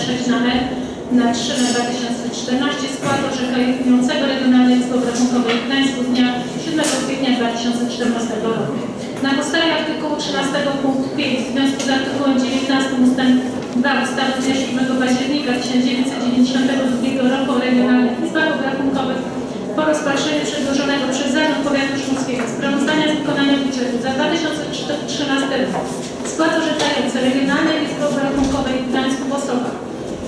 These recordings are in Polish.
126 na M na 3 na 2014 składu orzekającego Regionalnej Izby Obrachunkowej w Gdańsku dnia 7 kwietnia 2014 roku. Na podstawie artykułu 13 punkt 5 w związku z artykułem 19 ust. 2 ustawy z dnia 7 października 1992 roku o regionalnych izbach obrachunkowych po rozpatrzeniu przedłożonego przez Zarząd Powiatu Szumskiego sprawozdania z wykonania budżetu za 2013 rok skład orzekający Regionalnej Izby Obrachunkowej w Gdańsku w Osobach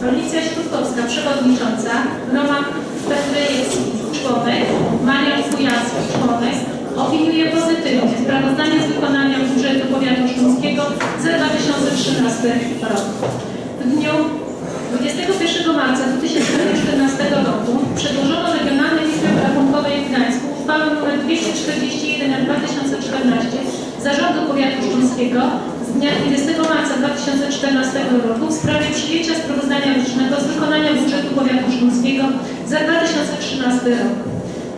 Alicja Śrubkowska, przewodnicząca, Roman Petrejewski, członek, Maria Kujawska, członek, opiniuje pozytywnie. Sprawozdanie z wykonania budżetu powiatu szumskiego za 2013 rok. W dniu 21 marca 2014 roku przedłożono Regionalnej Izbie Obrachunkowej w Gdańsku uchwałę nr 241 na 2014 Zarządu Powiatu Szumskiego z dnia 20 marca 2014 roku w sprawie przyjęcia sprawozdania rocznego z wykonania budżetu Powiatu Szumskiego za 2013 rok.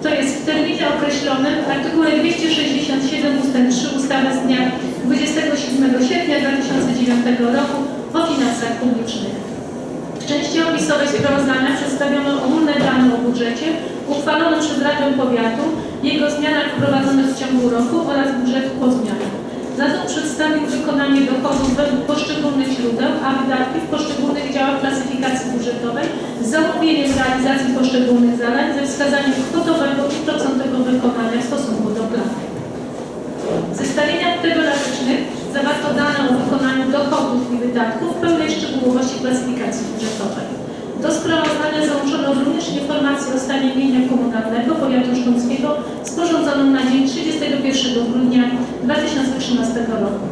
To jest w terminie określonym w artykule 267 ust. 3 ustawy z dnia 27 sierpnia 2009 roku o finansach publicznych. W części opisowej sprawozdania przedstawiono ogólne dane o budżecie uchwalonym przez Radę Powiatu, jego zmianach wprowadzonych w ciągu roku oraz budżetu po zmianach. Zatem przedstawił wykonanie dochodów według poszczególnych źródeł, a wydatki w poszczególnych działach klasyfikacji budżetowej z zamówieniem realizacji poszczególnych zadań ze wskazaniem kwotowego i procentowego wykonania w stosunku do planu. W zestawieniach zawarto dane o wykonaniu dochodów i wydatków w pełnej szczegółowości klasyfikacji budżetowej. Do sprawozdania załączono również informację o stanie mienia komunalnego powiatu sztumskiego sporządzoną na dzień 31 grudnia 2013 roku.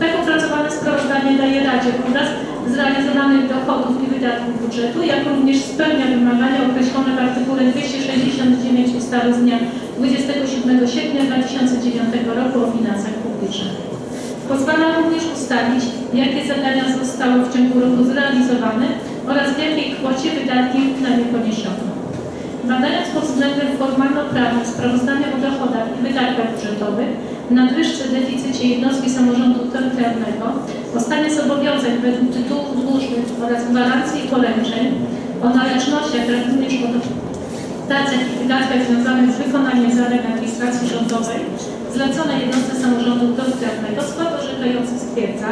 Tak opracowane sprawozdanie daje Radzie obraz zrealizowanych dochodów i wydatków budżetu, jak również spełnia wymagania określone w artykule 269 ustawy z dnia 27 sierpnia 2009 roku o finansach publicznych. Pozwala również ustalić, jakie zadania zostały w ciągu roku zrealizowane oraz w jakiej kwocie wydatki na nie poniesiono. Badając pod względem formalno-prawnym sprawozdania o dochodach i wydatkach budżetowych, nadwyżce deficycie jednostki samorządu terytorialnego, o stanie zobowiązań według tytułów dłużnych oraz gwarancji i poręczeń, o należnościach, jak również o dotacjach i wydatkach związanych z wykonaniem zadań administracji rządowej zlecone jednostce samorządu terytorialnego, skład orzekający stwierdza,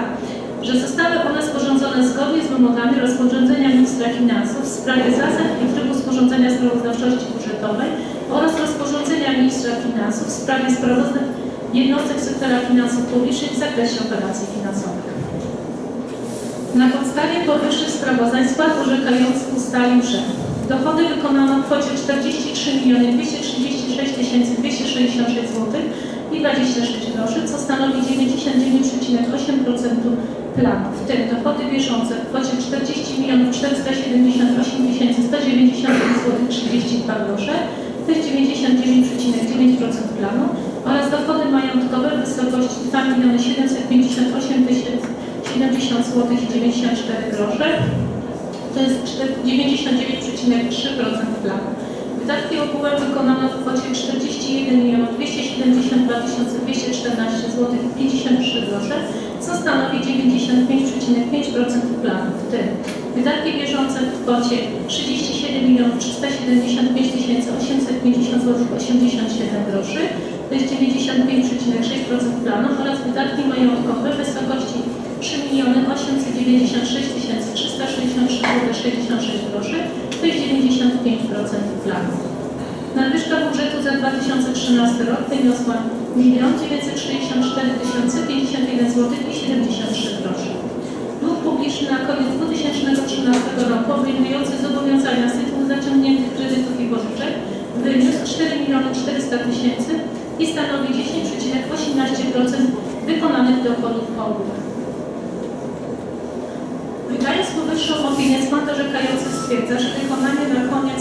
że zostały one sporządzone zgodnie z wymogami rozporządzenia ministra finansów w sprawie zasad i trybu sporządzenia sprawozdawczości budżetowej oraz rozporządzenia ministra finansów w sprawie sprawozdań jednostek sektora finansów publicznych w zakresie operacji finansowych. Na podstawie powyższych sprawozdań skład orzekający ustalił, że dochody wykonano w kwocie 43 236 266 zł i 26 groszy, co stanowi 99,8% planu. W tym dochody bieżące w kwocie 40 478 190 zł 32 grosze, to jest 99,9% planu oraz dochody majątkowe w wysokości 2 758 070 zł i 94 grosze, to jest 99,3% planu. Wydatki ogółem wykonano w kwocie 41 272 214 zł i 53 grosze, co stanowi 95,5% planu. W tym wydatki bieżące w kwocie 37 375 850 zł 87 groszy, to jest 95,6% planu oraz wydatki majątkowe w wysokości 3 896 363 zł 66 groszy, to jest 95% planu. Nadwyżka budżetu za 2013 rok wyniosła 1 964 051 zł i 73 groszy. Dług publiczny na koniec 2013 roku obejmujący zobowiązania z tytułu zaciągniętych kredytów i pożyczek wyniósł 4 400 tysięcy i stanowi 10,18% wykonanych dochodów ogółu. Wydając powyższą opinię, skład orzekający stwierdza, że wykonanie na koniec,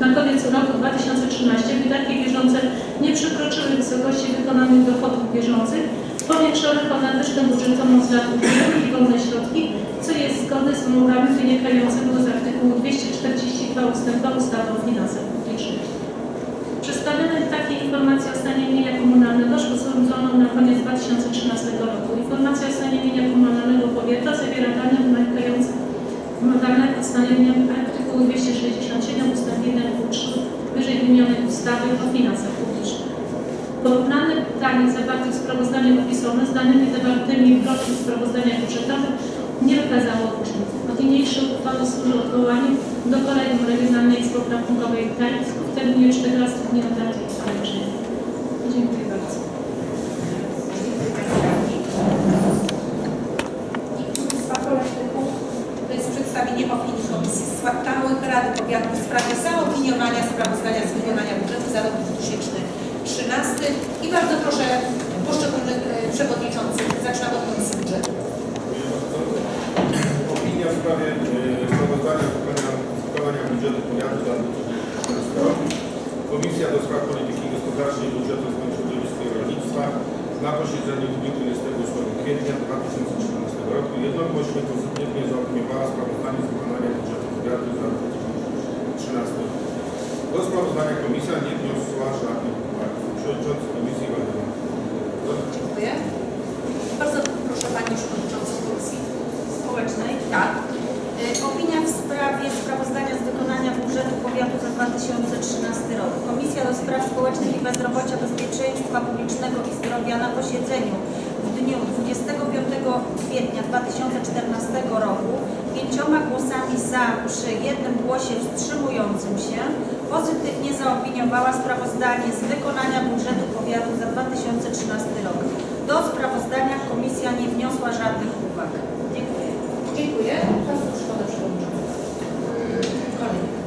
na koniec roku 2013 wydatki bieżące nie przekroczyły wysokości wykonanych dochodów bieżących, powiększonych o nadwyżkę budżetową z lat ubiegłych i wolne środki, co jest zgodne z umowami wynikającymi z artykułu 242 ust. 2 ustawy o finansach publicznych. Przedstawione takie informacje o stanie mienia komunalnego sporządzono na koniec 2013 roku. Informacja o stanie mienia komunalnego powiata zawiera dane wynikające wymagane ustanowienia artykułu 267 ust. 1 punkt 3 wyżej wymienionej ustawy o finansach publicznych. Porównane danych zawartych w sprawozdaniu opisowe z danymi zawartymi w rocznych sprawozdaniach budżetowych nie wykazało różnic. Od niniejszej uchwały służy odwołanie do Kolegium Regionalnej Izby Obrachunkowej Gdańsku w terminie 14 dni od daty. Dziękuję bardzo. To jest przedstawienie opinii Komisji Stałych Rady Powiatu w sprawie zaopiniowania sprawozdania z wykonania budżetu za rok 2013 i bardzo proszę poszczególnych e, przewodniczących. Zaczynamy od Komisji Budżetu. Opinia w sprawie e, sprawozdania z wykonania, z wykonania budżetu powiatu za 2014 rok. Komisja do Spraw Polityki Gospodarczej i Budżetu Rozwoju Środowiska i Rolnictwa na posiedzeniu w dniu 28 kwietnia 2013 roku jednogłośnie pozytywnie zaopiniowała sprawozdanie z wykonania budżetu powiatu za 2013 rok. Do sprawozdania komisja nie wniosła żadnych uwag. Przewodniczący Komisji Waldemar. Dziękuję. Bardzo proszę Panią Przewodniczącą Komisji Społecznej. Tak. Y, Opinia w sprawie sprawozdania z wykonania budżetu powiatu za 2013 rok. Komisja do Spraw Społecznych i Bezrobocia, Bezpieczeństwa Publicznego i Zdrowia na posiedzeniu w dniu 25 kwietnia 2014 roku pięcioma głosami za przy jednym głosie wstrzymującym się pozytywnie zaopiniowała sprawozdanie z wykonania budżetu powiatu za 2013 rok. Do sprawozdania komisja nie wniosła żadnych uwag. Dziękuję. Dziękuję. Bardzo proszę Pana Przewodniczącego. Kolejny.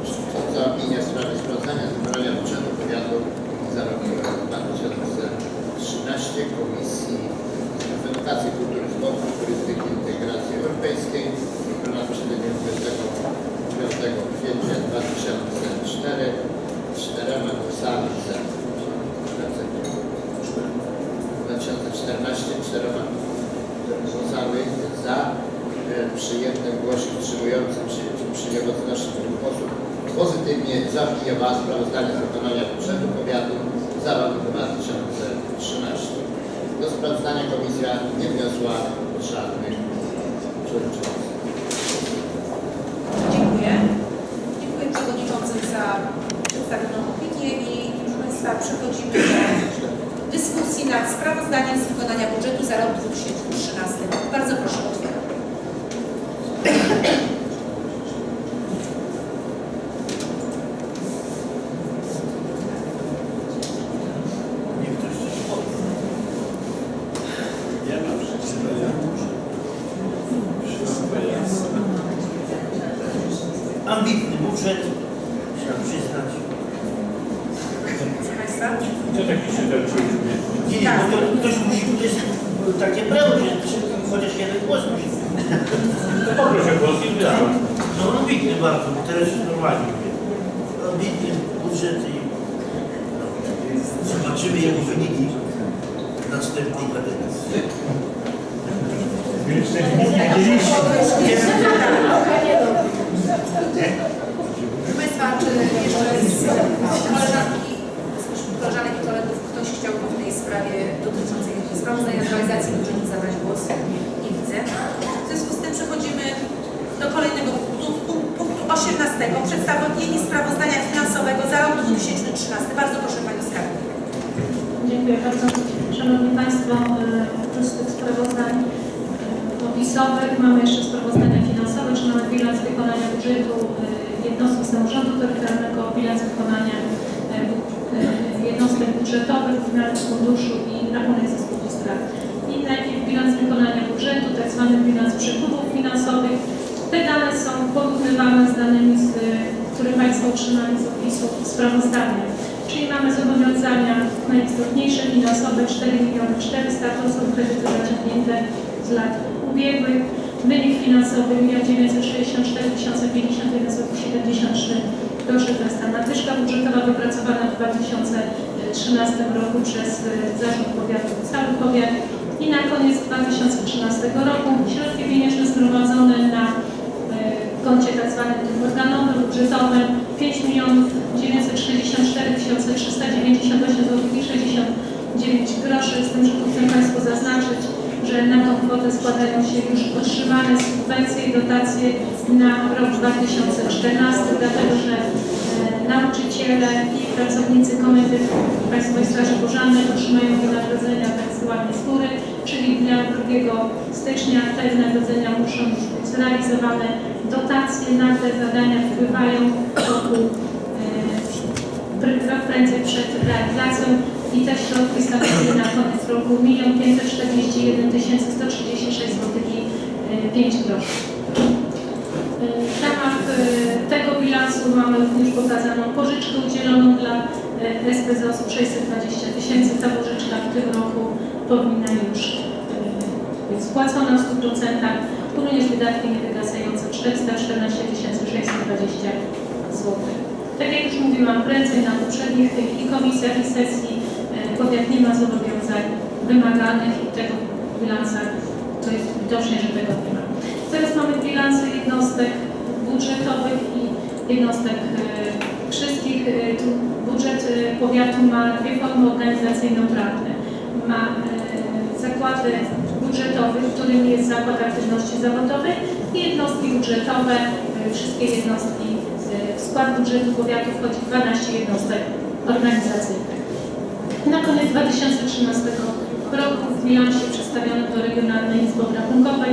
Za opinię w sprawie sprawozdania z wykonania budżetu powiatu za rok 2013 Komisji Edukacji, Kultury, Sportu, Turystyki i Integracji Europejskiej na posiedzeniu 25 kwietnia 2004 czterema głosami za 2014 czterema głosami za przy jednym głosie wstrzymującym się przy nieobecności dwóch osób pozytywnie zaopiniowała sprawozdanie z wykonania budżetu powiatu za rok 2013. Do sprawozdania komisja nie wniosła żadnych przewodniczących. Dziękuję. Dziękuję przewodniczącym za przedstawioną opinię i proszę Państwa przechodzimy do dyskusji nad sprawozdaniem z wykonania budżetu za rok 2013. Bardzo proszę otwieram. ambitny budżet, trzeba przyznać. Proszę Państwa. Co taki szyderczy Nie, nie, bo to ktoś musi, to jest że chociaż jeden głos musi. To poproszę głos i Tak. wyrażam. No ambitny bardzo, bo teraz normalnie. mówię. Ambitny budżet i no, zobaczymy jego wyniki w następnej kadencji. Proszę Państwa, czy jeszcze z koleżanek i kolegów ktoś chciałby w tej sprawie dotyczącej sprawozdania z budżetu zabrać głos? Nie widzę. W związku z tym przechodzimy do kolejnego punktu, punk- punktu 18. Przedstawienie sprawozdania finansowego za rok 2013. Bardzo proszę Pani Skarbnik. Dziękuję bardzo. Szanowni Państwo, e, oprócz tych sprawozdań e, opisowych mamy jeszcze sprawozdania finansowe, czy mamy bilans wykonania budżetu e, jednostek samorządu terytorialnego, bilans wykonania jednostek budżetowych, bilans funduszu i rachunek zysków i strat. I najpierw bilans wykonania budżetu, tak zwany bilans przepływów finansowych. Te dane są porównywane z danymi, z, które Państwo otrzymali z opisu sprawozdania. Czyli mamy zobowiązania najistotniejsze finansowe 4 miliony 400, to są kredyty zaciągnięte z lat ubiegłych. Wynik finansowy 1 964 051 73 groszy to jest ta nadwyżka budżetowa wypracowana w 2013 roku przez e, Zarząd Powiatu Cały Powiat. I na koniec 2013 roku środki pieniężne zgromadzone na e, tak zwanym tym organowym, budżetowym 5 964 398 zł i 69 groszy, z tym, że tu chcę Państwu zaznaczyć, że na tą kwotę składają się już otrzymane subwencje i dotacje na rok 2014, dlatego że e, nauczyciele i pracownicy Komendy Państwowej Straży Pożarnej otrzymają wynagrodzenia tak zwane z góry, czyli dnia 2 stycznia. Te wynagrodzenia muszą już zrealizowane. Dotacje na te zadania wpływają roku, e, rok przed realizacją i te środki stanowiły na koniec roku 1 541 136 zł i e, 5 groszy. W ramach e, tego bilansu mamy również pokazaną pożyczkę udzieloną dla e, SP za osób 620 tysięcy. Ta pożyczka w tym roku powinna już e, być spłacona w 100%. Również wydatki niewygasające 414 620 zł. Tak jak już mówiłam, prędzej na poprzednich tych i komisjach i sesji e, powiat nie ma zobowiązań wymaganych i tego w bilansach to jest widocznie, że tego nie ma. Teraz mamy bilansy jednostek budżetowych i jednostek e, wszystkich. E, tu budżet powiatu ma dwie formy organizacyjno-prawne. Ma zakłady budżetowe, którym jest zakład aktywności zawodowej i jednostki budżetowe. E, Wszystkie jednostki e, w skład budżetu powiatu wchodzi 12 jednostek organizacyjnych. Na koniec 2013 roku w bilansie przedstawionym do Regionalnej Izby Obrachunkowej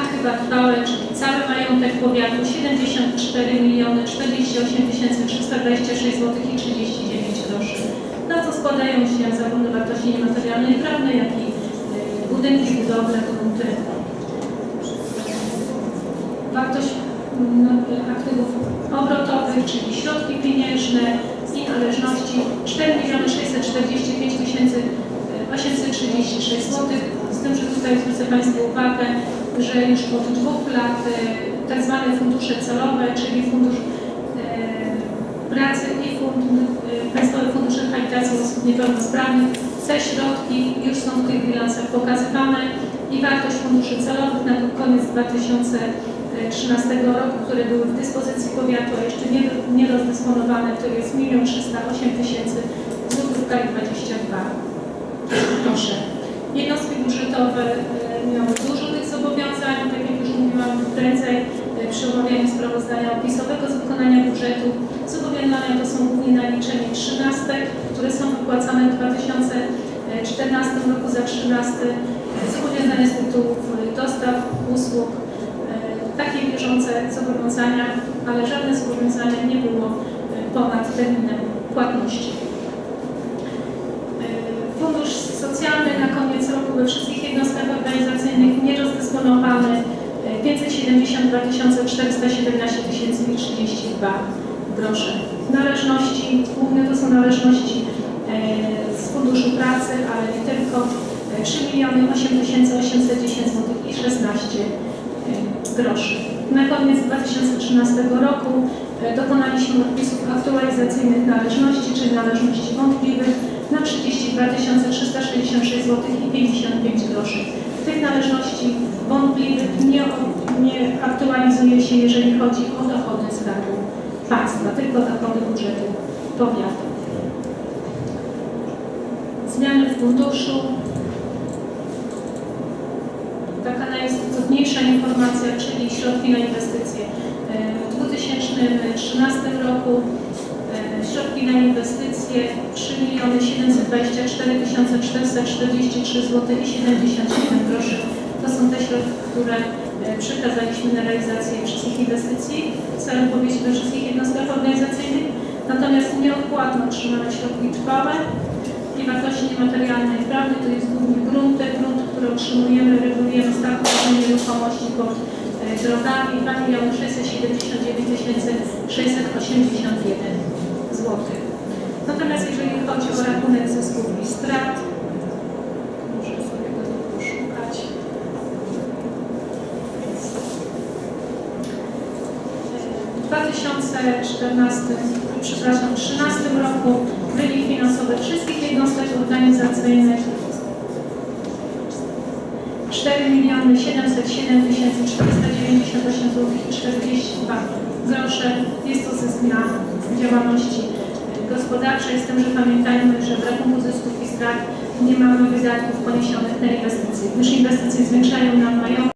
aktywa trwałe, czyli cały majątek powiatu 74 miliony 48 326 zł i 39 groszy. Na co składają się zarówno wartości niematerialnej i prawnej, jak i y, budynki, budowle, grunty. Wartość mm, aktywów obrotowych, czyli środki pieniężne i należności 4 645 836 zł. Z tym, że tutaj zwrócę Państwu uwagę, że już od dwóch lat e, tak zwane fundusze celowe, czyli Fundusz e, Pracy i fund, e, Państwowy Fundusz Rehabilitacji Osób Niepełnosprawnych, te środki już są w tych bilansach pokazywane i wartość funduszy celowych na koniec 2013 roku, które były w dyspozycji powiatu, a jeszcze nie, rozdysponowane, to jest 1 308 tysięcy złotówka i 22 Proszę. Jednostki budżetowe e, miały dużo tych zobowiązań, tak jak już mówiłam prędzej e, przy omawianiu sprawozdania opisowego z wykonania budżetu. Zobowiązania to są głównie naliczenie trzynastek, które są wypłacane w 2014 roku za 13. Zobowiązania z tytułów e, dostaw, usług, e, takie bieżące zobowiązania, ale żadne zobowiązanie nie było e, ponad terminem płatności. Fundusz socjalny na koniec roku we wszystkich jednostkach organizacyjnych nierozdysponowany e, 572 417 032 grosze. Należności, główne to są należności e, z Funduszu Pracy, ale nie tylko, e, 3 8 810 zł i 16 e, groszy. Na koniec 2013 roku e, dokonaliśmy odpisów aktualizacyjnych należności, czyli należności wątpliwych na 32 366 zł i 55 groszy. Tych należności wątpliwych nie, nie aktualizuje się, jeżeli chodzi o dochody Państwa, tylko dochody budżetu powiatu. Zmiany w funduszu. Taka najistotniejsza informacja, czyli środki na inwestycje. E, W 2013 roku e, środki na inwestycje 3 724 443 zł i 77 groszy. To są te środki, które przekazaliśmy na realizację wszystkich inwestycji celem powieści we wszystkich jednostkach organizacyjnych. Natomiast nieodpłatne otrzymane środki trwałe i wartości niematerialnej i prawnej to jest głównie grunty, grunt, który otrzymujemy, regulujemy stawkę nieruchomości pod e, drogami 2 679 681 zł. Natomiast jeżeli chodzi o rachunek zysków i strat, W 2014, przepraszam, 2013 roku wynik finansowy wszystkich jednostek organizacyjnych 4 4 miliony 707 498 zł 42 grosze. Jest to zysk na działalności gospodarczej, z tym, że pamiętajmy, że w rachunku zysków i strat nie mamy wydatków poniesionych na inwestycje, gdyż inwestycje zwiększają nam majątek.